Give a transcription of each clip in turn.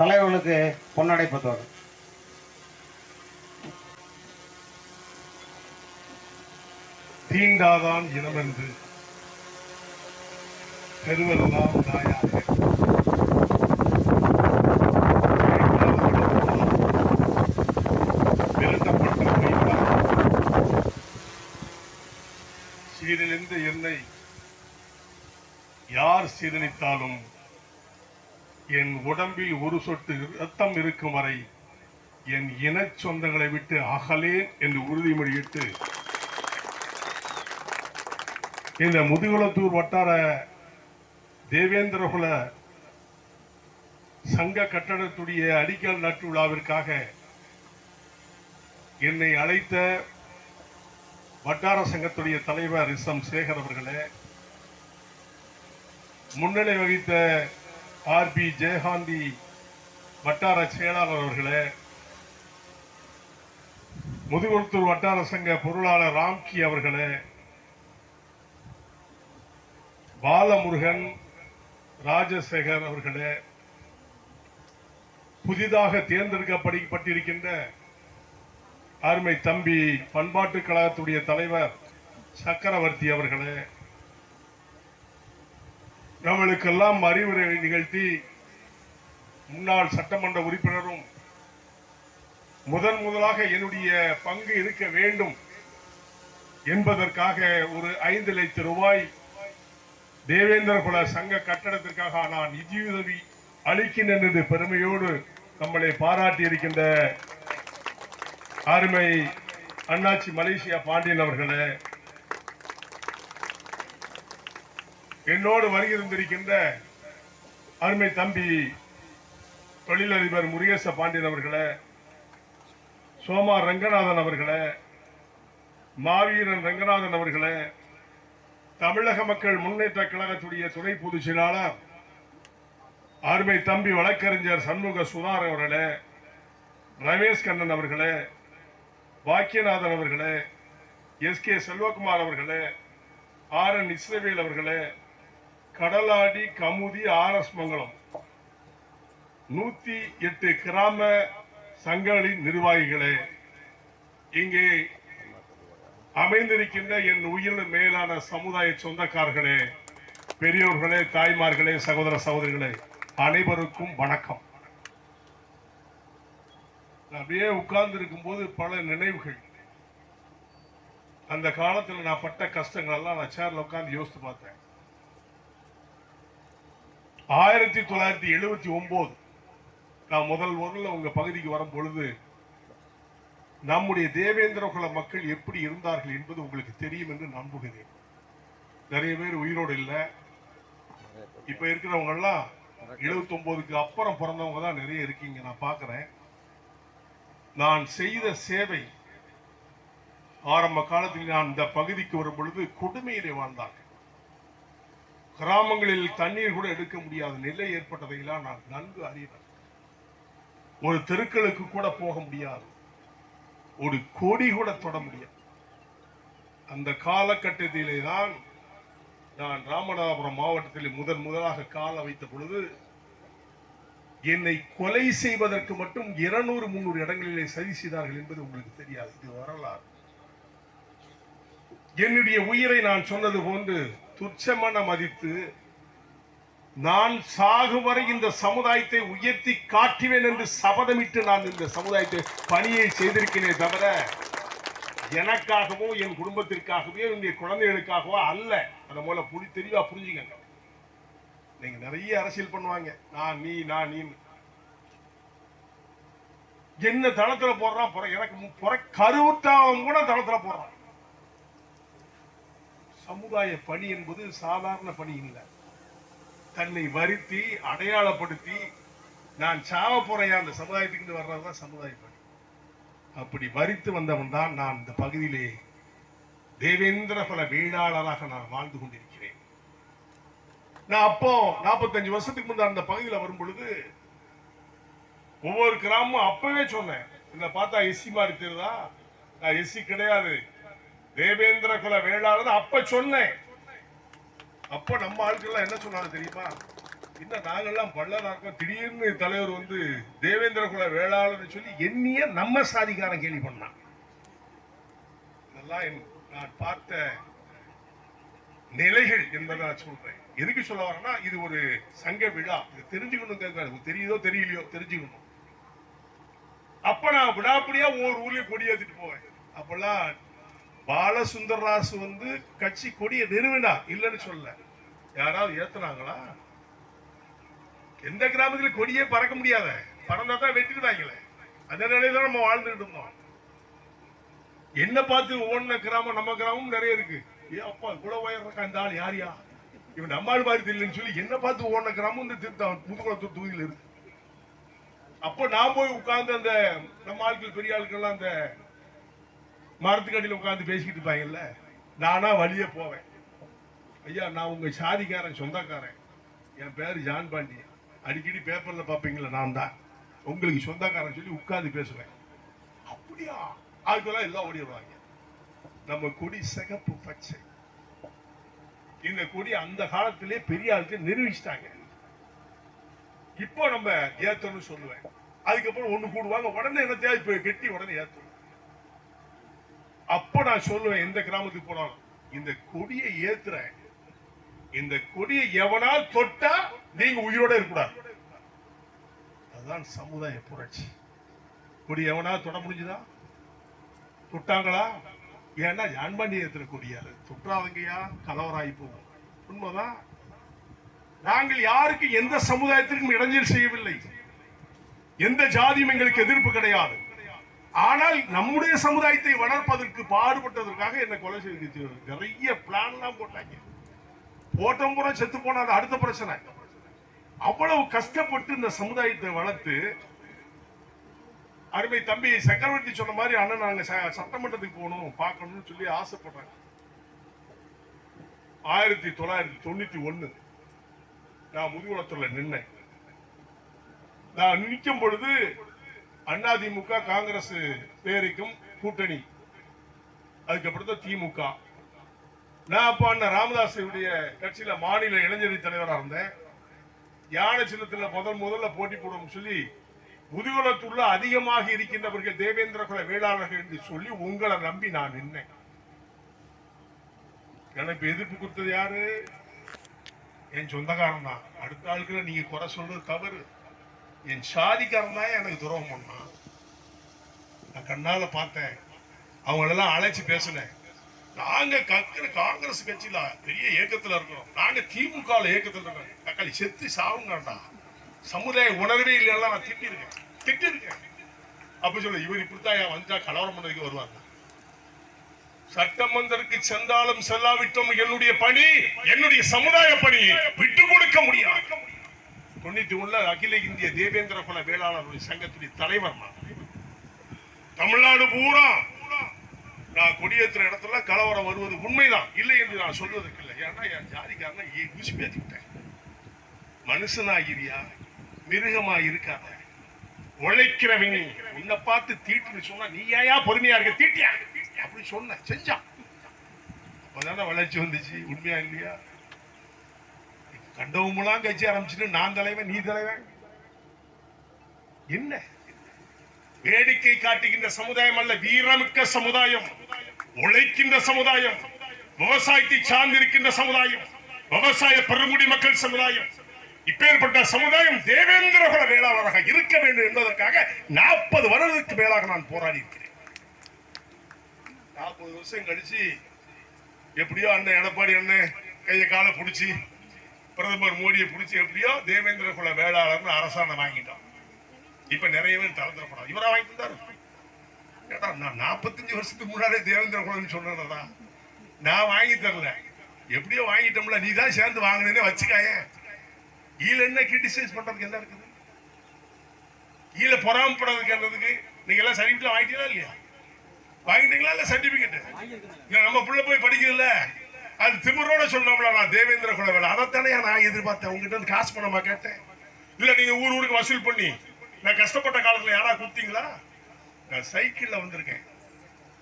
தலைவர்களுக்கு பொன்னடை பத்துவார் தீண்டாதான் இனமென்று பெருவெல்லாம் தாயாக சீரழிந்த என்னை யார் சீரழித்தாலும் என் உடம்பில் ஒரு சொட்டு ரத்தம் இருக்கும் வரை என் இன சொந்தங்களை விட்டு அகலேன் என்று உறுதிமொழியிட்டு இந்த முதுகுளத்தூர் வட்டார தேவேந்திரகுல சங்க கட்டடத்துடைய அடிக்கல் நட்டு விழாவிற்காக என்னை அழைத்த வட்டார சங்கத்துடைய தலைவர் எஸ் எம் சேகர் அவர்களே முன்னிலை வகித்த ஆர் பி ஜெயகாந்தி வட்டார செயலாளர் அவர்களே முதுகுளத்தூர் வட்டார சங்க பொருளாளர் ராம்கி அவர்களே பாலமுருகன் ராஜசேகர் அவர்களே புதிதாக தேர்ந்தெடுக்கப்பட்டிருக்கின்ற அருமை தம்பி பண்பாட்டு கழகத்துடைய தலைவர் சக்கரவர்த்தி அவர்களே நம்மளுக்கெல்லாம் அறிவுரை நிகழ்த்தி முன்னாள் சட்டமன்ற உறுப்பினரும் முதன் முதலாக என்னுடைய பங்கு இருக்க வேண்டும் என்பதற்காக ஒரு ஐந்து லட்சம் ரூபாய் தேவேந்திர குல சங்க கட்டடத்திற்காக நான் நிதியுதவி அளிக்கின்றேன் என்று பெருமையோடு நம்மளை பாராட்டி இருக்கின்ற அருமை அண்ணாச்சி மலேசியா பாண்டியன் அவர்களே என்னோடு வருகிருந்திருக்கின்ற அருமை தம்பி தொழிலதிபர் முருகேச பாண்டியன் அவர்களை சோமா ரங்கநாதன் அவர்களே மாவீரன் ரங்கநாதன் அவர்களை தமிழக மக்கள் முன்னேற்ற கழகத்துடைய துணை பொதுச் செயலாளர் அருமை தம்பி வழக்கறிஞர் சண்முக சுதார் அவர்களே ரமேஷ் கண்ணன் அவர்களே பாக்கியநாதன் அவர்களே எஸ் கே செல்வகுமார் அவர்களே ஆர் என் இஸ்ரவேல் அவர்களே கடலாடி கமுதி ஆர்எஸ் மங்கலம். நூத்தி எட்டு கிராம சங்கங்களின் நிர்வாகிகளே இங்கே அமைந்திருக்கின்ற என் உயிர் மேலான சமுதாய சொந்தக்காரர்களே பெரியோர்களே தாய்மார்களே சகோதர சகோதரிகளே அனைவருக்கும் வணக்கம். அப்படியே உட்கார்ந்து இருக்கும்போது பல நினைவுகள். அந்த காலத்தில் நான் பட்ட கஷ்டங்கள் எல்லாம் நான் சேர்ல உட்கார்ந்து யோசித்து பார்த்தேன். ஆயிரத்தி தொள்ளாயிரத்தி எழுபத்தி ஒன்பது நான் முதல் முதல்ல உங்க பகுதிக்கு வரும் பொழுது நம்முடைய தேவேந்திர குல மக்கள் எப்படி இருந்தார்கள் என்பது உங்களுக்கு தெரியும் என்று நம்புகிறேன். நிறைய பேர் உயிரோடு இல்லை. இப்ப இருக்கிறவங்க எல்லாம் எழுபத்தி ஒன்பதுக்கு அப்புறம் பிறந்தவங்க தான் நிறைய இருக்கீங்க நான் பார்க்குறேன் நான் செய்த சேவை ஆரம்ப காலத்தில் நான் இந்த பகுதிக்கு வரும் பொழுது கொடுமையிலே வாழ்ந்தாங்க கிராமங்களில் தண்ணீர் கூட எடுக்க முடியாத நிலை ஏற்பட்டதையெல்லாம் நான் நன்கு அறிவேன். ஒரு தெருக்களுக்கு கூட போக முடியாது. ஒரு கொடி கூட தொட முடியாது. அந்த காலகட்டத்திலே தான் நான் ராமநாதபுரம் மாவட்டத்தில் முதன் முதலாக கால வைத்த பொழுது என்னை கொலை செய்வதற்கு மட்டும் இருநூறு முன்னூறு இடங்களிலே சதி செய்தார்கள் என்பது உங்களுக்கு தெரியாது. இது வரலாறு. என்னுடைய உயிரை நான் சொன்னது போன்று துச்சமென மதித்து நான் சாகும் வரை இந்த சமுதாயத்தை உயர்த்தி காட்டுவேன் என்று சபதமிட்டு நான் இந்த சமுதாயத்தை பணியை செய்திருக்கிறேனே தவிர எனக்காகவோ என் குடும்பத்திற்காகவோ என்னுடைய குழந்தைகளுக்காகவோ அல்ல. அதை மூலம் புரி தெளிவா புரிஞ்சுக்கங்க. நீங்க நிறைய அரசியல் பண்ணுவாங்க. நான் நீ நான் நீ என்ன தளத்துல போடுறான் எனக்கு கருவுட்டாவும் கூட தளத்துல போடுறான். சமுதாய பணி என்பது சாதாரண பணி இல்லை. தன்னை வருத்தி அடையாளப்படுத்தி நான் சாவ போறையா அந்த சமுதாயத்துக்கு வர்றதுதான் சமுதாய பணி. அப்படி வரித்து வந்தவன் தான் நான் இந்த பகுதியிலே தேவேந்திர பல வேளாளராக நான் வாழ்ந்து கொண்டிருக்கிறேன். நான் அப்போ நாற்பத்தஞ்சு வருஷத்துக்கு முந்தைய அந்த பகுதியில் வரும் பொழுது ஒவ்வொரு கிராமமும் அப்பவே சொன்னேன். என்னை பார்த்தா எஸ்சி மாதிரி தெரியுதா? நான் எஸ்சி கிடையாது. தேவேந்திர குல வேளாளர் அப்ப சொன்னேன். அப்ப நம்ம ஆட்கள்லாம் என்ன சொன்னாங்க தெரியுமா? இன்னும் நாங்கெல்லாம் பள்ளதாக்கம் திடீர்னு தலைவர் வந்து தேவேந்திர குல வேளாளர் சொல்லி எண்ணிய நம்ம சாதிக்காரன் கேள்வி பண்ணான். இதெல்லாம் நான் பார்த்த நிலைகள் என்பதை நான் சொல்றேன். எதுக்கு சொல்ல வரேன்னா இது ஒரு சங்க விழா. இது தெரிஞ்சுக்கணும் கேட்காது. தெரியுதோ தெரியலையோ தெரிஞ்சுக்கணும். அப்ப நான் விடாப்படியா ஒவ்வொரு ஊர்லயும் கொடி ஏத்திட்டு போவேன். அப்பெல்லாம் பாலசுந்தரராசு வந்து கட்சி கொடியை நிறுவினா இல்லைன்னு சொல்ல. யாராவது ஏத்துனாங்களா? எந்த கிராமத்திலும் கொடியே பறக்க முடியாத. பறந்தா தான் வெட்டிடுவாங்களே. அந்த நிலையில நம்ம வாழ்ந்துட்டு இருந்தோம். என்ன பார்த்து ஓடின கிராமம் நம்ம கிராமம் நிறைய இருக்கு. ஏ அப்பா இவ்வளவு உயர்றக்கா இந்த ஆள் யாரியா இவன் நம்மால் மாதிரி தெரியலன்னு சொல்லி என்ன பார்த்து ஓடின கிராமம் இந்த திருத்தம் முதுகுளத்தூர் தொகுதியில் இருக்கு. அப்போ நான் போய் உட்கார்ந்து அந்த நம்ம ஆட்கள் பெரிய ஆட்கள்லாம் அந்த மரத்துக்கடியில் உட்காந்து பேசிக்கிட்டு இருப்பாங்கல்ல? நானா வழியே போவேன். ஐயா நான் உங்க சாதிக்காரன் சொந்தக்காரன். என் பேர் ஜான் பாண்டியன் அடிக்கடி பேப்பர்ல பார்ப்பீங்களா நான் தான். உங்களுக்கு சொந்தக்காரன் சொல்லி உட்காந்து பேசுவேன். அப்படியா? அதுக்கெல்லாம் எல்லாம் ஓடிடுவாங்க. நம்ம கொடி சிகப்பு பச்சை. இந்த கொடி அந்த காலத்திலே பெரிய ஆளுக்கு நிரூபிச்சிட்டாங்க. இப்போ நம்ம ஏத்தணும்னு சொல்லுவேன். அதுக்கப்புறம் ஒண்ணு கூடுவாங்க. உடனே என்ன தேவை இப்ப கெட்டி உடனே ஏத்தணும். அப்போ நான் சொல்லுவேன் எந்த கிராமத்துக்கு போனாலும் இந்த கொடியை ஏத்துற இந்த கொடியை எவனால் தொட்டா நீங்க உயிரோட இருக்கக்கூடாது. அதுதான் சமுதாய புரட்சி. கொடி எவனா தொட முடிஞ்சுதா? தொட்டாங்களா? ஏன்னா யான்பாண்டி ஏத்துற கொடியாரு தொட்டாதங்கயா கலவராயி போகும். உண்மைதான். நாங்கள் யாருக்கு எந்த சமுதாயத்திற்கும் இடைஞ்சல் செய்யவில்லை. எந்த ஜாதியும் எங்களுக்கு எதிர்ப்பு கிடையாது. ஆனால் நம்முடைய சமுதாயத்தை வளர்ப்பதற்கு பாடுபட்டதற்காக என்ன கொலை செய்து நிறைய பிளான் எல்லாம் போட்டாங்க. போட்டம் கூட செத்து போனா அது அடுத்த பிரச்சனை. அவ்வளவு கஷ்டப்பட்டு இந்த சமுதாயத்தை வளர்த்து அருமை தம்பி சக்கரவர்த்தி சொன்ன மாதிரி அண்ணன் நாங்க ச- சட்டமன்றத்துக்கு போகணும் பார்க்கணும்னு சொல்லி ஆசைப்படுறாங்க. ஆயிரத்தி தொள்ளாயிரத்தி தொண்ணூத்தி ஒண்ணு. நான் முதுகுளத்துல நின்னேன். நான் நிற்கும் பொழுது அதிமுக காங்கிரஸ் பேருக்கும் கூட்டணி. அதுக்கப்புறம் தான் திமுக. நான் அப்ப அண்ணன் ராமதாஸுடைய கட்சியில மாநில இளைஞர் தலைவரா இருந்தேன். யானை சின்னத்துல முதல் முதல்ல போட்டி போடும் சொல்லி முதுகுலத்துள்ள அதிகமாக இருக்கின்றவர்கள் தேவேந்திர குல வேளாளர்கள் என்று சொல்லி உங்களை நம்பி நான் நின்னேன். எனக்கு எதிர்ப்பு கொடுத்தது யாரு? என் சொந்தக்காரன் தான். அடுத்த ஆளுக்குள்ள நீங்க குறை சொல்றது தவறு. என் சாதிக்காரன் தான் எனக்கு துரோகம் பண்ணான். நான் கண்ணால பார்த்தேன். அவங்களெல்லாம் அழைச்சு பேசினேன். நாங்க கக்கிற காங்கிரஸ் கட்சியில பெரிய இயக்கத்துல இருக்கிறோம். நாங்க திமுக இயக்கத்துல இருக்கோம். தக்காளி செத்து சாவுங்கடா சமுதாய உணர்வே இல்லைன்னா நான் திட்டிருக்கேன் திட்டிருக்கேன் அப்ப சொல்ல இவர் இப்படித்தான் வந்தா கலவரம் பண்ணதுக்கு வருவாங்க. சட்டமன்றத்துக்கு சென்றாலும் செல்லாவிட்டோம். என்னுடைய பணி என்னுடைய சமுதாய பணி விட்டு கொடுக்க முடியாது. தொண்ணூத்தி ஒண்ணுல அகில இந்திய தேவேந்திர குல வேளாளர்கள் சங்கத்துடைய தலைவர் நான் தமிழ்நாடு பூரா நான் கொடியேற்ற இடத்துல கலவரம் வருவது உண்மைதான். இல்லை என்று நான் சொல்வதற்கு இல்லை. ஏன்னா என் ஜாதிக்காரனை ஏ- ஊசி பேசிக்கிட்டேன் மனுஷனாகிறியா மிருகமா இருக்காத. உழைக்கிறவங்க உன்னை பார்த்து தீட்டுன்னு சொன்னா நீ ஏயா பொறுமையா இருக்க? தீட்டியா? அப்படி சொன்ன செஞ்சான். அப்பதானே வளர்ச்சி வந்துச்சு. உண்மையா இல்லையா? கண்டவங்களாம் கட்சி ஆரம்பிச்சுட்டு நான் தலைவன் நீ தலைவன்? என்ன? வேடிக்கை காட்டுகின்ற சமுதாயம் அல்ல வீரமிக்க சமுதாயம். உழைக்கின்ற சமுதாயம். விவசாயத்தை சார்ந்திருக்கின்ற சமுதாயம். விவசாய பெருங்குடி மக்கள் சமுதாயம். இப்பேற்பட்ட சமுதாயம் தேவேந்திர குல வேளாளராக இருக்க வேண்டும் என்பதற்காக நாற்பது வருடத்துக்கு மேலாக நான் போராடி இருக்கிறேன் நாற்பது வருஷம் கழிச்சு எப்படியோ அண்ணன் எடப்பாடி அண்ணன் கையை காலை பிடிச்சி பிரதமர் மோடியை பிடிச்சி எப்படியோ தேவேந்திர குல வேளாளர்னு அரசாணை வாங்கிட்டோம் இப்ப நிறைய பேர் திறந்துடக்கூடாது இவரா வாங்கி தந்தாரு ஏடா, நான் நாற்பத்தஞ்சு வருஷத்துக்கு முன்னாடியே தேவேந்திர குலம்னு சொன்னதா நான் வாங்கி தரல. எப்படியோ வாங்கிட்டோம்ல நீ தான் சேர்ந்து வாங்கினே வச்சுக்காயே. ஈல என்ன கிரிட்டிசைஸ் பண்றதுக்கு என்ன இருக்குது? ஈல பொறாமப்படுறதுக்கு என்னதுக்கு நீங்க எல்லாம் சர்டிபிகேட் வாங்கிட்டீங்களா இல்லையா? வாங்கிட்டீங்களா இல்ல சர்டிபிகேட் நம்ம புள்ள போய் படிக்கல அது திமுறோட சொல்றோம்ல நான் தேவேந்திர குல வேலை. அதைத்தானே நான் எதிர்பார்த்தேன். உங்ககிட்ட காசு பணமா கேட்டேன். இல்ல நீங்க ஊர் ஊருக்கு வசூல் பண்ணி நான் கஷ்டப்பட்ட காலத்துல யாரா கொடுத்தீங்களா நான் சைக்கிள்ல வந்திருக்கேன்.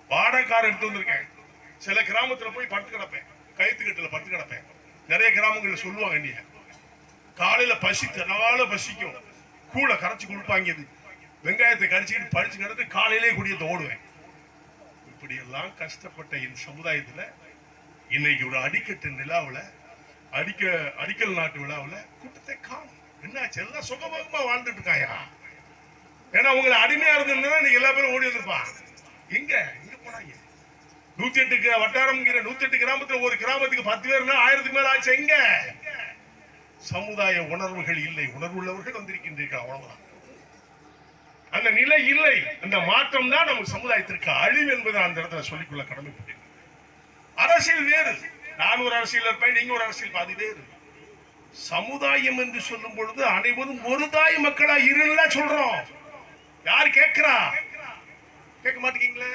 வாடகை கார் எடுத்து வந்திருக்கேன். சில கிராமத்துல போய் படுத்து கிடப்பேன். கயிற்றுக்கட்டில் கட்டுல படுத்து கிடப்பேன். நிறைய கிராமங்கள்ல சொல்லுவாங்க நீ காலையில பசி தனால பசிக்கும். கூழ கரைச்சு கொடுப்பாங்க. இது வெங்காயத்தை கரைச்சிக்கிட்டு படிச்சு கிடந்து காலையிலே குடியத்தை ஓடுவேன் இப்படி எல்லாம் கஷ்டப்பட்ட என் சமுதாயத்துல இன்னைக்கு ஒரு அடிக்கட்டு நிலாவில் அடிக்க அடிக்கல் நாட்டு விழாவில் கூட்டத்தை காணும். என்னாச்சு? எல்லாம் சுகபோகமா வாழ்ந்துட்டு இருக்காயா? ஏன்னா உங்களை அடிமையா இருந்திருந்தா நீங்க எல்லா பேரும் ஓடி வந்திருப்பான். எங்க? எங்க போனாங்க? நூத்தி எட்டு வட்டாரம்ங்கிற நூத்தி எட்டு கிராமத்துல ஒரு கிராமத்துக்கு பத்து பேர்னா ஆயிரத்துக்கு மேல ஆச்சு. எங்க? சமுதாய உணர்வுகள் இல்லை. உணர்வுள்ளவர்கள் வந்திருக்கின்றீர்கள். அவ்வளவுதான். அந்த நிலை இல்லை. அந்த மாற்றம் தான் நம்ம சமுதாயத்திற்கு அழிவு என்பதை அந்த இடத்துல சொல்லிக்கொள்ள கடமைப்பட்டேன். அரசியல் வேறு. நான் ஒரு அரசியல் இருப்பேன் நீங்க ஒரு அரசியல் பாதி வேறு. சமுதாயம் என்று சொல்லும் பொழுது அனைவரும் ஒரு தாய் மக்களா இருன்னா சொல்றோம். யார் கேட்கிறா? கேட்க மாட்டீங்களே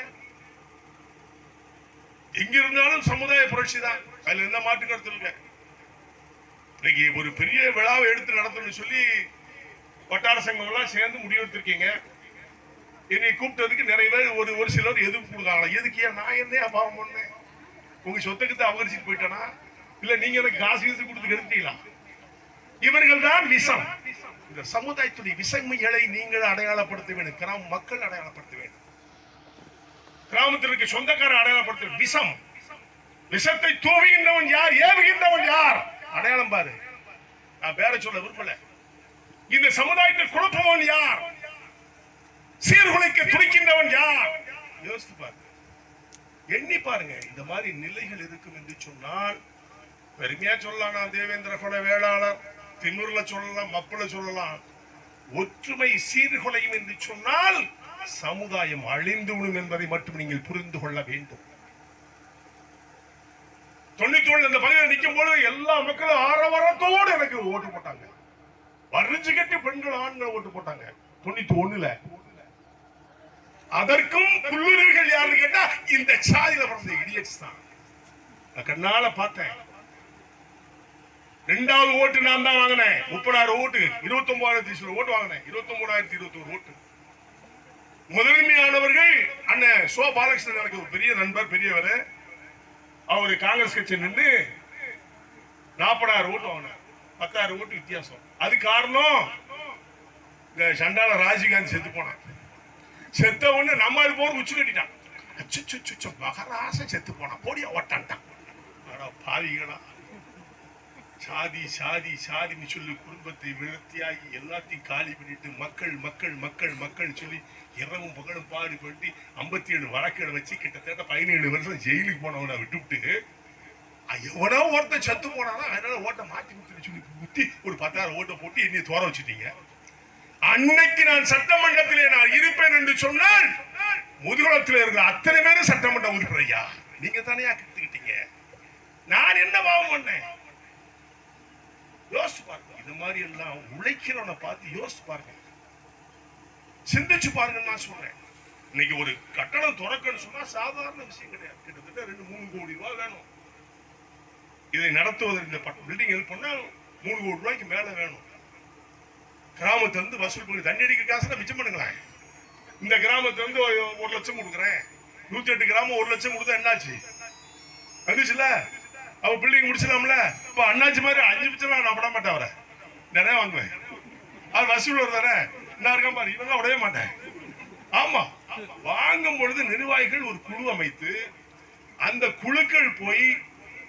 எங்க இருந்தாலும் சமுதாய புரட்சி தான். அதுல என்ன மாற்று கருத்து இன்னைக்கு ஒரு பெரிய விழாவை எடுத்து நடத்தணும்னு சொல்லி வட்டார சங்கம் எல்லாம் சேர்ந்து முடிவெடுத்திருக்கீங்க. என்னை கூப்பிட்டதுக்கு நிறைய பேர் ஒரு ஒரு சிலர் எதிர்ப்பு கொடுக்காங்களா எதுக்கு நான் என்னே பாவம் பண்ணேன்? உங்க சொத்துக்கு அபகரிச்சுட்டு போயிட்டனா? இல்ல நீங்க எனக்கு காசு கீசு கொடுத்து கெடுத்தீங்களா இவர்கள் தான் விஷம். இந்த சமுதாயத்துடைய விஷமைகளை நீங்கள் அடையாளப்படுத்த வேண்டும். கிராம மக்கள் அடையாளப்படுத்த வேண்டும். கிராமத்திற்கு சொந்தக்காரர் அடையாளப்படுத்த விஷம். விஷத்தை தூவுகின்றவன் யார் ஏவுகின்றவன் யார்? அடையாளம் பாரு. நான் பேர சொல்ல விரும்பல. இந்த சமுதாயத்தை குழப்பவன் யார்? சீர்குலைக்க துடிக்கின்றவன் யார்? யோசித்து பாரு. எண்ணி பாருங்க இந்த மாதிரி நிலைகள் இருக்கும் என்று சொன்னால் பெருமையா சொல்லலாம் நான் தேவேந்திர குல வேளாளர் திண்ணூர்ல சொல்லலாம் மப்பள சொல்லலாம். ஒற்றுமை சீர்குலையும் என்று சொன்னால் சமுதாயம் அழிந்துவிடும் என்பதை மட்டும் நீங்கள் புரிந்து கொள்ள வேண்டும். தொண்ணூத்தி ஒண்ணு இந்த பகுதியில் நிற்கும் போது எல்லா மக்களும் ஆரவாரத்தோடு எனக்கு ஓட்டு போட்டாங்க. வரிஞ்சு கட்டி பெண்கள் ஆண்கள் ஓட்டு போட்டாங்க. தொண்ணூத்தி ஒண்ணுல அதற்கும் புல்லுருவிகள் யாருன்னு கேட்டா இந்த சாதியில பிறந்த இடியட்ஸ் தான் நான் கண்ணால பார்த்தேன். ரெண்டாவது ஓட்டு நான் தான் வாங்கினேன். முப்பதாயிரம் ஓட்டு. இருபத்தி ஒன்பதாயிரத்தி ஓட்டு வாங்கினேன். இருபத்தி ஒன்பதாயிரத்தி இருபத்தி ஒரு ஓட்டு. முதன்மையானவர்கள் அண்ணன் சோ பாலகிருஷ்ணன் எனக்கு ஒரு பெரிய நண்பர் பெரியவர். அவர் காங்கிரஸ் கட்சி நின்று நாற்பதாயிரம் ஓட்டு வாங்கினார். பத்தாயிரம் ஓட்டு வித்தியாசம். அது காரணம் இந்த சண்டால ராஜீவ்காந்தி செத்து போனேன் செத்த உடனே நம்ம அது போர் உச்சு கட்டிட்டான். அச்சோ மகராச செத்து போனான். போடியா ஓட்டான்ட்டான் பாவிகளா. சாதி சாதி சாதின்னு சொல்லி குடும்பத்தை விரத்தியாகி எல்லாத்தையும் காலி பண்ணிட்டு மக்கள் மக்கள் மக்கள் மக்கள் சொல்லி இரவும் பகலும் பாடுபட்டு ஐம்பத்தி ஏழு வழக்குகளை வச்சு கிட்டத்தட்ட பதினேழு வருஷம் ஜெயிலுக்கு போனவனை விட்டுவிட்டு எவனோ ஒருத்தன் செத்து போனானா அதனால ஓட்டை மாற்றி கொடுத்துட்டு சொல்லி குத்தி ஒரு பத்தாயிரம் ஓட்டை போட்டு என்னையை தோற வச்சுட்டீங்க. அன்னைக்கு நான் சட்டமன்றத்திலே நான் இருப்பேன் என்று சொன்னால் முதுகுளத்தில் இருக்கிற அத்தனை பேரும் சட்டமன்ற உறுப்பினர் ஐயா. நீங்க தானே கத்துக்கிட்டீங்க நான் என்ன பாவம் பண்ணேன்? யோசிச்சு பாருங்க. இந்த மாதிரி எல்லாம் உழைக்கிறவனை பார்த்து யோசிச்சு பாருங்க. சிந்திச்சு பாருங்க நான் சொல்றேன். இன்னைக்கு ஒரு கட்டணம் திறக்கன்னு சொன்னா சாதாரண விஷயம் கிடையாது. கிட்டத்தட்ட ரெண்டு மூணு கோடி ரூபாய் வேணும். இதை நடத்துவதற்கு இந்த பில்டிங் ஹெல்ப் பண்ணா மூணு கோடி ரூபாய்க்கு மேல வேணும். கிராமத்திலிருந்து வசூல் பண்ணி தண்ணி அடிக்கிற காசுல மிச்சம் பண்ணுங்களேன். இந்த கிராமத்துல இருந்து ஒரு லட்சம் கொடுக்குறேன். நூத்தி எட்டு கிராமம் ஒரு லட்சம் கொடுத்தா என்னாச்சு? வந்துச்சுல அவ பில்டிங் முடிச்சிடலாம்ல? இப்ப அண்ணாச்சி மாதிரி அஞ்சு பிச்சம் நான் விட மாட்டேன் அவரை. நிறைய வாங்குவேன். அது வசூல் வருதானே என்ன இருக்கா பாரு. இவங்க உடைய மாட்டேன். ஆமா. வாங்கும் பொழுது நிர்வாகிகள் ஒரு குழு அமைத்து அந்த குழுக்கள் போய்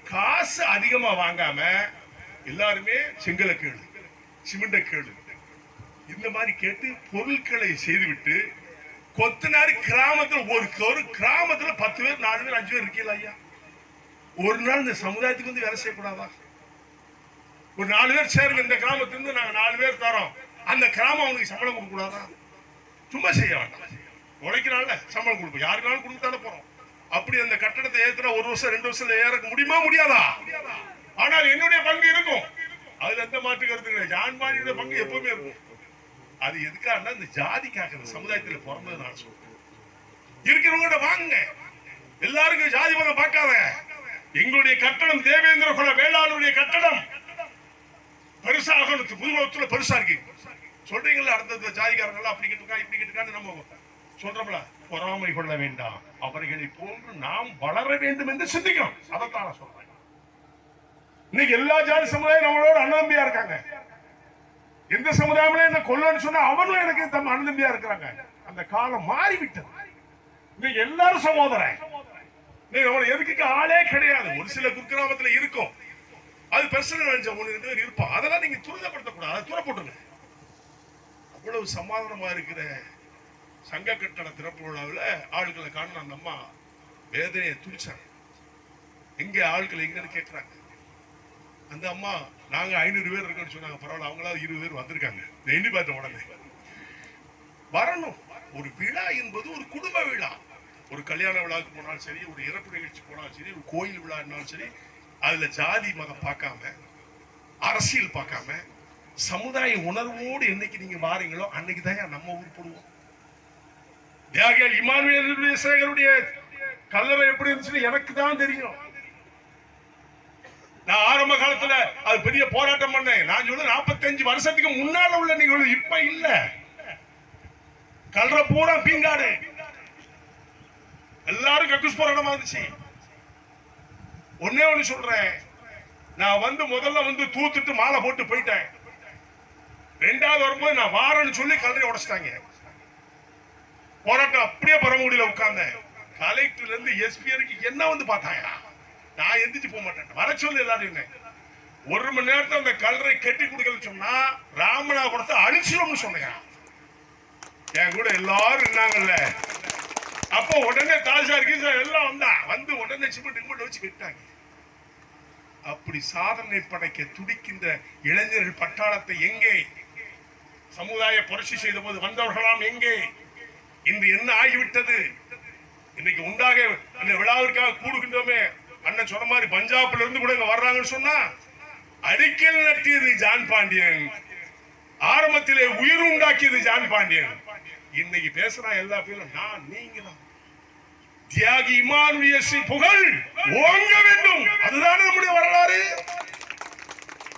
காசு அதிகமா வாங்காம எல்லாருமே செங்கலை கேளு சிமெண்ட கேளு இந்த மாதிரி கேட்டு பொருட்களை செய்துவிட்டு கொத்தனார் கிராமத்தில் ஒரு ஒரு கிராமத்துல பத்து பேர் நாலு பேர் அஞ்சு பேர் இருக்கீங்களா ஐயா? ஒரு நாள் இந்த சமுதாயத்துக்கு வந்து வேலை செய்யக்கூடாதா? ஒரு நாலு பேர் சேருங்க இந்த கிராமத்துலேருந்து நாங்கள் நாலு பேர் தரோம். அந்த கிராமம் அவனுக்கு சம்பளம் கொடுக்கக்கூடாதா? சும்மா செய்ய வேண்டாம். உழைக்கிறான்ல சம்பளம் கொடுப்போம். யாருக்குனாலும் கொடுத்தாலே போறோம். அப்படி அந்த கட்டடத்தை ஏத்துனா ஒரு வருஷம் ரெண்டு வருஷத்துல ஏறக்க முடியுமா முடியாதா? ஆனால் என்னுடைய பங்கு இருக்கும். அதுல எந்த மாற்று கருத்து கிடையாது. ஜான்பாணியோட பங்கு எப்பவுமே இருக்கும். அது எதுக்காகனா இந்த ஜாதிக்காக இந்த சமுதாயத்துல பிறந்தது நான் சொல்றேன் இருக்கிறவங்க வாங்க எல்லாருக்கும் ஜாதி மதம் பார்க்காத எங்களுடைய கட்டடம் தேவேந்திர குல வேளாளுடைய கட்டடம் பெருசாகணும். புதுகுளத்துல பெருசா இருக்கு. சொல்றீங்களா அடுத்த ஜாதிகாரங்க எல்லாம் அப்படி கிட்டுக்கா இப்படி கிட்டுக்கான்னு நம்ம சொல்றோம்ல. பொறாமை கொள்ள வேண்டாம். அவர்களை போன்று நாம் வளர வேண்டும் என்று சிந்திக்கணும் அதைத்தான் நான் சொல்றேன். இன்னைக்கு எல்லா ஜாதி சமுதாயம் நம்மளோட அண்ணம்பியா இருக்காங்க. எந்த சமுதாயம்ல என்ன கொல்லன்னு சொன்னா அவனும் எனக்கு தம் அனுதம்பியா இருக்கிறாங்க. அந்த காலம் மாறிவிட்டது. இன்னைக்கு எல்லாரும் சகோதரன் நீ அவனை எதுக்கு ஆளே கிடையாது. ஒரு சில குக்கிராமத்துல இருக்கும். அது பெர்சனல் நினைச்ச ஒன்று ரெண்டு பேர் இருப்பான் அதெல்லாம் நீங்க துரிதப்படுத்தக்கூடாது. அதை தூர போட்டுருங்க. அவ்வளவு சமாதானமா இருக்கிற சங்க கட்டண திறப்பு விழாவில் ஆட்களை காண அந்த அம்மா வேதனையை துடிச்சாங்க எங்க ஆட்கள் எங்கன்னு கேட்கறாங்க அந்த அம்மா நாங்க ஐநூறு பேர் இருக்கோம்னு சொன்னாங்க. பரவாயில்ல அவங்களாவது இருபது பேர் வந்திருக்காங்க. எண்ணி பார்த்த உடனே. வரணும். ஒரு விழா என்பது ஒரு குடும்ப விழா. ஒரு கல்யாண விழாவுக்கு போனாலும் சரி ஒரு இறப்பு நிகழ்ச்சி போனாலும் சரி ஒரு கோயில் விழான்னாலும் சரி அதுல ஜாதி மதம் பார்க்காம அரசியல் பார்க்காம சமுதாய உணர்வோடு என்னைக்கு நீங்க வாரீங்களோ அன்னைக்கு தான் நம்ம ஊர் போடுவோம். தியாகிகள் இமானுவேல் சேகருடைய கல்லறை எப்படி இருந்துச்சுன்னு எனக்கு தான் தெரியும். நான் ஆரம்ப காலத்துல அது பெரிய போராட்டம் பண்ணேன். நான் சொல்ல 45 வருஷத்துக்கு முன்னால உள்ள நிகழ்வு இப்ப இல்ல. கல்ற பூரா பீங்காடு. எல்லாரும் கக்கூஸ் போராட்டமா இருந்துச்சு. ஒன்னே ஒண்ணு சொல்றேன். நான் வந்து முதல்ல வந்து தூத்துட்டு மாலை போட்டு போயிட்டேன். ரெண்டாவது வரும்போது நான் வாரேன்னு சொல்லி கல்லறை உடைச்சிட்டாங்க. போராட்டம் அப்படியே பரமகுடியில உட்கார்ந்தேன். கலெக்டர்ல இருந்து எஸ்பி என்ன வந்து பார்த்தாயா? நான் எந்திரிச்சு போக மாட்டேன். வர சொல்லு எல்லாரும் என்ன ஒரு மணி நேரத்துல அந்த கல்லறை கட்டி கொடுக்கல சொன்னா ராமநாதபுரத்தை அழிச்சிடும்னு சொன்னேன். என் கூட எல்லாரும் இருந்தாங்கல்ல. அப்போ உடனே தாஜார் கீசார் எல்லாம் வந்தா வந்து உடனே சிமெண்ட் இமெண்ட் வச்சு கட்டாங்க அப்படி சாதனை படைக்க துடிக்கின்ற இளைஞர்கள் பட்டாளத்தை எங்கே? சமுதாய புரட்சி செய்த போது வந்தவர்களாம் எங்கே? இன்று என்ன ஆகிவிட்டது? இன்னைக்கு உண்டாக அந்த விழாவிற்காக கூடுகின்றோமே. அண்ணன் சொன்ன மாதிரி பஞ்சாப்ல இருந்து கூட இங்க வர்றாங்கன்னு சொன்னா அடிக்கல் நட்டியது ஜான் பாண்டியன். ஆரம்பத்திலே உயிர் உண்டாக்கியது ஜான் பாண்டியன். இன்னைக்கு பேசுறான் எல்லா பேரும் நான் நீங்க தான் தியாகி இமானுடைய புகழ் ஓங்க வேண்டும். அதுதானே நம்முடைய வரலாறு.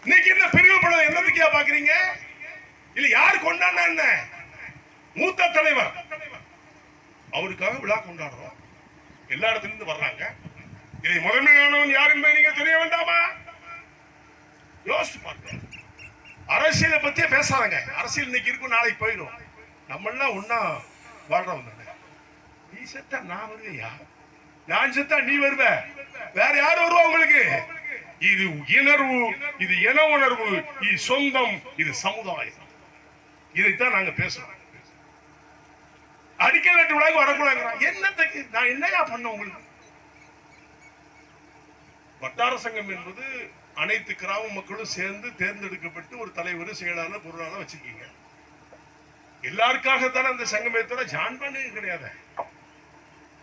இன்னைக்கு என்ன பிரிவுபடம் என்னதுக்கியா பாக்குறீங்க? இல்ல யார் கொண்டாடினா என்ன? மூத்த தலைவர். அவருக்காக விழா கொண்டாடுறோம். எல்லா இடத்துல இருந்து வர்றாங்க. இதை முதன்மையானவன் யார் என்பதை நீங்க தெரிய வேண்டாமா? யோசிச்சு பாருங்க அரசியலை பத்தியே பேசாதங்க. அரசியல் இன்னைக்கு இருக்கும் நாளைக்கு போயிடும். நம்ம எல்லாம் ஒன்னா வாழ்றவங்க நீ செத்தா நான் வருவையா? நான் செத்தா நீ வருவ? வேற யார் வருவா உங்களுக்கு? இது இணர்வு இது இன உணர்வு இது சொந்தம் இது சமுதாயம். இதைத்தான் நாங்க பேசுறோம். அடிக்கல் விழாக்கு வரக்கூடாது என்னத்துக்கு? நான் என்னையா பண்ண உங்களுக்கு? வட்டார சங்கம் என்பது அனைத்து கிராம மக்களும் சேர்ந்து தேர்ந்தெடுக்கப்பட்டு ஒரு தலைவர் செயலாளர் பொருளாளர் வச்சிருக்கீங்க. எல்லாருக்காகத்தானே அந்த சங்கமே தவிர ஜான் கிடையாது.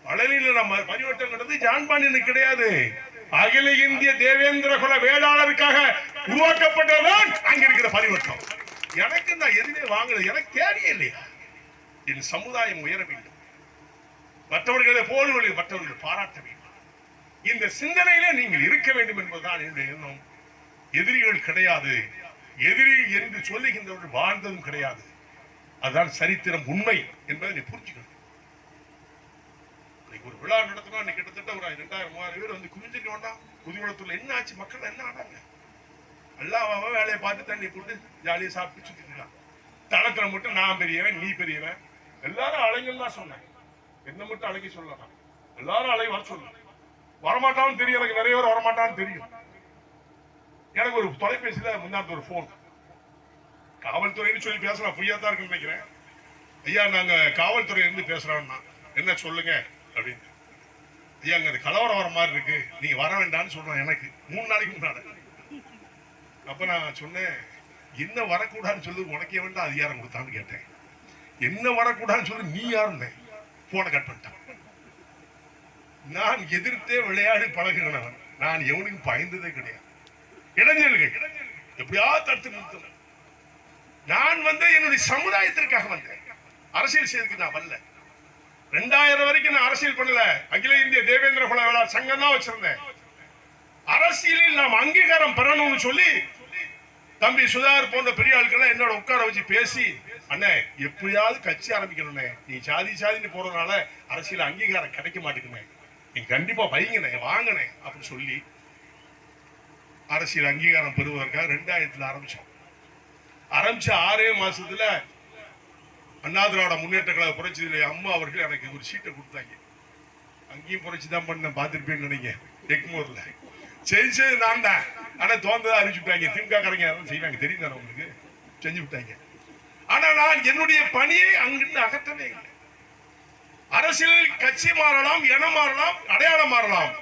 பழனியில் நம்ம பரிவட்டம் நடந்து ஜான் கிடையாது. அகில இந்திய தேவேந்திர குல வேளாளருக்காக உருவாக்கப்பட்டதுதான் அங்க இருக்கிற பரிவட்டம் எனக்கு நான் எதுவுமே வாங்கல எனக்கு தேவையே இல்லையா? என் சமுதாயம் உயர வேண்டும். மற்றவர்களை போல் மற்றவர்கள் பாராட்ட வேண்டும். இந்த சிந்தனையிலே நீங்கள் இருக்க வேண்டும் என்பதுதான் என்னுடைய எண்ணம். எதிரிகள் கிடையாது. எதிரி என்று சொல்லுகின்றவர்கள் வாழ்ந்ததும் கிடையாது. அதுதான் சரித்திரம் உண்மை என்பதை நீ புரிஞ்சுக்கணும். ஒரு விழா நடத்தினா கிட்டத்தட்ட ஒரு ரெண்டாயிரம் மூவாயிரம் பேர் வந்து குவிஞ்சிட்டு வேண்டாம் புதுகுளத்தூர்ல என்ன ஆச்சு? மக்கள் என்ன ஆனாங்க? எல்லாம் வேலையை பார்த்து தண்ணி போட்டு ஜாலியா சாப்பிட்டு சுத்திக்கலாம் தளத்துல மட்டும் நான் பெரியவன் நீ பெரியவன். எல்லாரும் அழைங்கன்னு தான் சொன்னேன் என்ன மட்டும் அழகி சொல்லலாம். எல்லாரும் அலை வர சொல்லலாம். வரமாட்டான்னு தெரியும். எனக்கு நிறைய பேர் வரமாட்டான்னு தெரியும். எனக்கு ஒரு தொலைபேசியில முன்னாடி ஒரு போன் காவல்துறைன்னு சொல்லி பேசுறேன் பொய்யா தான் இருக்குன்னு நினைக்கிறேன். ஐயா நாங்க காவல்துறையில இருந்து பேசுறோம்னா என்ன சொல்லுங்க அப்படின்னு. ஐயா அங்க அது கலவரம் வர மாதிரி இருக்கு. நீங்க வர வேண்டாம்னு சொல்றேன் எனக்கு. மூணு நாளைக்கு முன்னாடி. அப்ப நான் சொன்னேன் என்ன வரக்கூடாதுன்னு சொல்லி உனக்கே வேண்டாம் அதிகாரம் கொடுத்தான்னு கேட்டேன். என்ன வரக்கூடாதுன்னு சொல்லி நீ யாருந்தேன் போனை கட் பண்ணிட்டான். நான் எதிர்த்தே விளையாடி பழகுகிறவன் நான் எவனுக்கு பயந்ததே கிடையாது. இளைஞர்கள் எப்படியாவது தடுத்து நிறுத்தணும் நான் வந்து என்னுடைய சமுதாயத்திற்காக வந்தேன். அரசியல் செய்யறதுக்கு நான் வரல. ரெண்டாயிரம் வரைக்கும் நான் அரசியல் பண்ணல. அகில இந்திய தேவேந்திர குல வேளாண் சங்கம் தான் வச்சிருந்தேன். அரசியலில் நாம் அங்கீகாரம் பெறணும்னு சொல்லி தம்பி சுதார் போன்ற பெரிய ஆட்களை என்னோட உட்கார வச்சு பேசி அண்ணே எப்படியாவது கட்சி ஆரம்பிக்கணும்ண்ணே நீ சாதி சாதின்னு போறதுனால அரசியல் அங்கீகாரம் கிடைக்க மாட்டேங்குமே. நீ கண்டிப்பா வைங்கண்ணே வாங்கினேன் அப்படின்னு சொல்லி அரசியல் அங்கீகாரம் பெறுவதற்காக ரெண்டாயிரத்துல ஆரம்பிச்சோம். ஆரம்பிச்ச ஆறே மாசத்துல அண்ணாதிராவிட முன்னேற்ற கழக புரட்சி அம்மா அவர்கள் எனக்கு ஒரு சீட்டை கொடுத்தாங்க. அங்கேயும் புரட்சி தான் பண்ண பார்த்துருப்பேன்னு நினைங்க எக்மூர்ல. செஞ்சது நான் தான். ஆனா தோந்ததா அறிவிச்சுட்டாங்க திமுக காரங்க யாரும் செய்வாங்க தெரியும் தானே உங்களுக்கு? செஞ்சு விட்டாங்க. ஆனா நான் என்னுடைய பணியை அங்கிருந்து அகற்றவே இல்லை. அரசியல் கட்சி மாறலாம் இனம் மாறலாம் அடையாளம் மாறலாம்.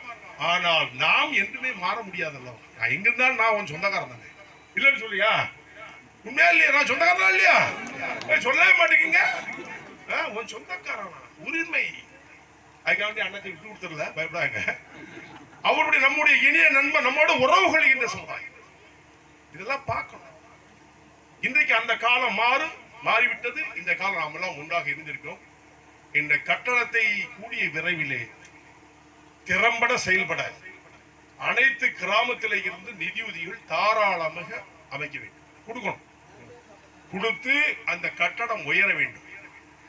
ஆனால் நாம் என்றுமே மாற முடியாதல்ல எங்க இருந்தாலும் நான் உன் சொந்தக்காரன் தானே. இல்லைன்னு சொல்லியா? உண்மையா இல்லையா? நான் சொந்தக்காரனா இல்லையா? சொல்லவே மாட்டேங்க உன் சொந்தக்காரனா? உரிமை. அதுக்காண்டி அண்ணத்தை விட்டு கொடுத்துடல பயப்படாங்க அவருடைய நம்முடைய இனிய நண்பன் நம்மோட உறவு இந்த சமுதாயம். இதெல்லாம் பார்க்கணும். இன்றைக்கு அந்த காலம் மாறும் மாறிவிட்டது. இந்த காலம் நாமெல்லாம் ஒன்றாக இருந்திருக்கோம் இந்த கட்டணத்தை கூடிய விரைவிலே திறம்பட செயல்பட அனைத்து கிராமத்திலே இருந்து நிதியுதவிகள் தாராளமாக அமைக்க வேண்டும். கொடுக்கணும். கொடுத்து அந்த கட்டடம் உயர வேண்டும்.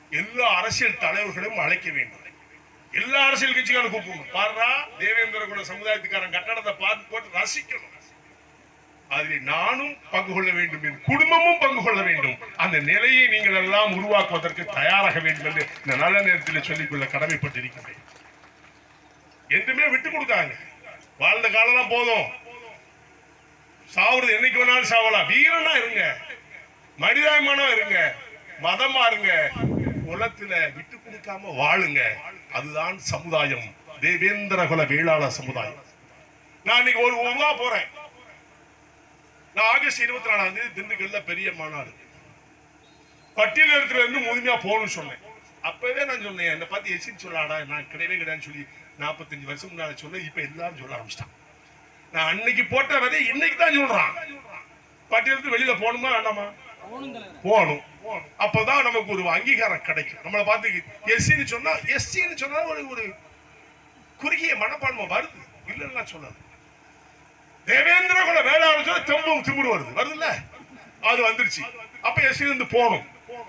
எல்லா அரசியல் தலைவர்களையும் அழைக்க வேண்டும். எல்லா அரசியல் கட்சிகளும் கூப்பிடணும். பாருடா தேவேந்திர குல சமுதாயத்துக்காரன் கட்டடத்தை பார்த்து போட்டு ரசிக்கணும். அதில் நானும் பங்கு கொள்ள வேண்டும் என் குடும்பமும் பங்கு கொள்ள வேண்டும். அந்த நிலையை நீங்கள் எல்லாம் உருவாக்குவதற்கு தயாராக வேண்டும் என்று இந்த நல்ல நேரத்தில் சொல்லிக்கொள்ள கடமைப்பட்டிருக்கிறேன். எதுவுமே விட்டு கொடுக்காங்க வாழ்ந்த காலம் போதும். சாவுறது என்னைக்கு வேணாலும் சாவலாம். வீரனா இருங்க. மனிதாயமானம் இருங்க. மதமா இருங்க. குலத்துல விட்டு கொடுக்காம வாழுங்க. அதுதான் சமுதாயம். தேவேந்திர குல வேளாள சமுதாயம். நான் இன்னைக்கு ஒரு உருவா போறேன். நான் ஆகஸ்ட் இருபத்தி நாலாம் தேதி திண்டுக்கல்ல பெரிய மாநாடு. பட்டியல் இடத்துல இருந்து முழுமையா போகணும்னு சொன்னேன். அப்பவே நான் சொன்னேன் என்னை பார்த்து எசின்னு சொல்லாடா நான் கிடையவே கிடையாதுன்னு சொல்லி நாற்பத்தஞ்சு வருஷம் முன்னாடி சொன்னேன் இப்ப எல்லாரும் சொல்ல ஆரம்பிச்சிட்டான். நான் அன்னைக்கு போட்ட விதை இன்னைக்கு தான் சொல்றான். பட்டியலுக்கு வெளியில போகணுமா வேண்டாமா? போகணும். அப்பதான் நமக்கு ஒரு அங்கீகாரம் கிடைக்கும். நம்மளை பார்த்து எஸ்சின்னு சொன்னா எஸ்சின்னு சொன்னா ஒரு ஒரு குறுகிய மனப்பான்மை வருது. இல்லைன்னா நான் தேவேந்திர குல வேளாண் செம்பு தெம்பும் வருது. வருதுல்ல? அது வந்துருச்சு. அப்ப எஸ்சி இருந்து போகணும்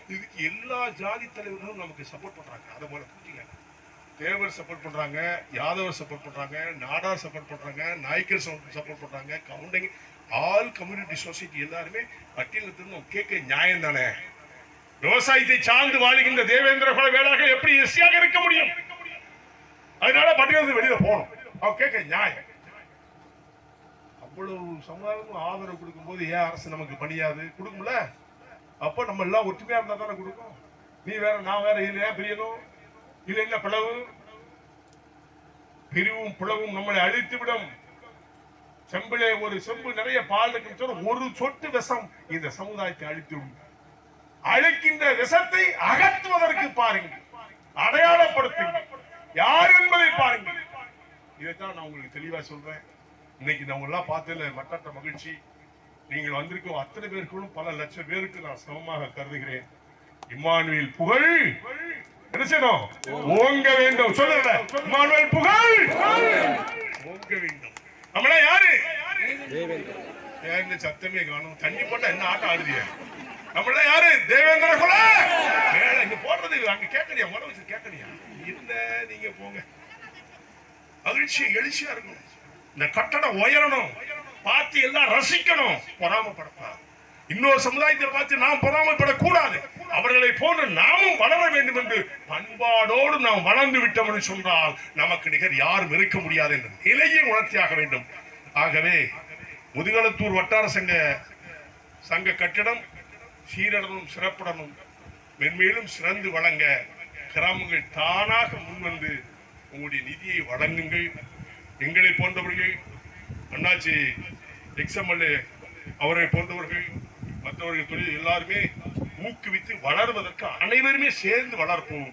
இதுக்கு எல்லா ஜாதி தலைவர்களும் நமக்கு சப்போர்ட் பண்றாங்க. அதை போல புரிஞ்சுங்க. தேவர் சப்போர்ட் பண்றாங்க யாதவர் சப்போர்ட் பண்றாங்க நாடார் சப்போர்ட் பண்றாங்க நாய்க்கர் சப்போர்ட் பண்றாங்க கவுண்டிங் ஆல் கம்யூனிட்டி சொசைட்டி எல்லாருமே பட்டியலத்திலிருந்து கேட்க நியாயம் தானே? விவசாயத்தை சார்ந்து வாழ்கின்ற தேவேந்திர குல வேளாக எப்படி எஸ்சியாக இருக்க முடியும்? அதனால பட்டியலிருந்து வெளியில போகணும். அவன் கேட்க நியாயம். இவ்வளவு சமுதாயமும் ஆதரவு கொடுக்கும்போது ஏன் அரசு நமக்கு பணியாது? கொடுக்கும்ல? அப்போ நம்ம எல்லாம் ஒற்றுமையா இருந்தா தானே கொடுக்கும். நீ வேற நான் வேற இல்லையா ஏன் பிரியணும்? இது என்ன பிளவு? பிரிவும் பிளவும் நம்மளை அழித்து விடும். செம்பிலே ஒரு செம்பு நிறைய பால் இருக்குன்னு ஒரு சொட்டு விஷம் இந்த சமுதாயத்தை அழித்து விடும் அழிக்கின்ற விஷத்தை அகற்றுவதற்கு பாருங்கள். அடையாளப்படுத்துங்கள். யார் என்பதை பாருங்கள். இதைத்தான் நான் உங்களுக்கு தெளிவா சொல்றேன். இன்னைக்கு நம்ம எல்லாம் பார்த்ததில் மட்டற்ற மகிழ்ச்சி. நீங்கள் வந்திருக்கும் அத்தனை பேருக்கும் பல லட்சம் பேருக்கு நான் சமமாக கருதுகிறேன். இம்மானுவேல் புகழ்! என்ன செய்யணும்? ஓங்க வேண்டும். சொல்லுங்க. இம்மானுவேல் புகழ்! ஓங்க வேண்டும். நம்மளா யாரு? ஏன்னு சத்தமே காணும். தண்ணி போட்டா என்ன ஆட்டம் ஆடுதிய நம்மள யாரு? தேவேந்திர குல! வேலை இங்க போடுறது அங்க கேட்கறியா முறை வச்சு கேட்கறியா இல்ல நீங்க போங்க. மகிழ்ச்சி எழுச்சியா இருக்கும் இந்த கட்டடம் உயரணும். பார்த்து எல்லாம் ரசிக்கணும். பொறாமப்படக்கூடாது. இன்னொரு சமுதாயத்தை பார்த்து நாம் பொறாமப்படக்கூடாது. அவர்களை போன்று நாமும் வளர வேண்டும் என்று பண்பாடோடு நாம் வளர்ந்து விட்டோம் என்று சொன்னால் நமக்கு நிகர் யாரும் இருக்க முடியாது என்ற நிலையை உணர்த்தியாக வேண்டும். ஆகவே முதுகலத்தூர் வட்டார சங்க சங்க கட்டிடம் சீரடனும் சிறப்புடனும் மென்மேலும் சிறந்து வழங்க கிராமங்கள் தானாக முன்வந்து உங்களுடைய நிதியை வழங்குங்கள். எங்களை போன்றவர்கள் அண்ணாச்சி எக்ஸ்எம்எல்ஏ அவரை போன்றவர்கள் மற்றவர்கள் தொழில் எல்லாருமே ஊக்குவித்து வளர்வதற்கு அனைவருமே சேர்ந்து வளர்ப்போம்.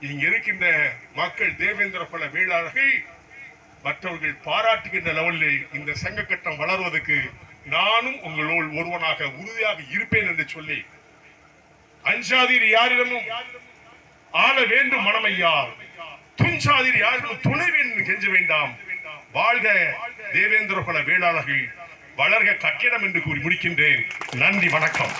இங்க இருக்கின்ற மக்கள் தேவேந்திர பல வேளாளர்கள் மற்றவர்கள் பாராட்டுகின்ற லெவலில் இந்த சங்க கட்டம் வளர்வதற்கு நானும் உங்களோடு ஒருவனாக உறுதியாக இருப்பேன் என்று சொல்லி அஞ்சாதீர் யாரிடமும் ஆள வேண்டும் மனமையா? துஞ்சாதீர் யாரிடமும் துணை வேண்டும் கெஞ்ச வேண்டாம். வாழ்க தேவேந்திர குல வேளாளர்கள். வளர்க கட்டிடம் என்று கூறி முடிக்கின்றேன். நன்றி வணக்கம்.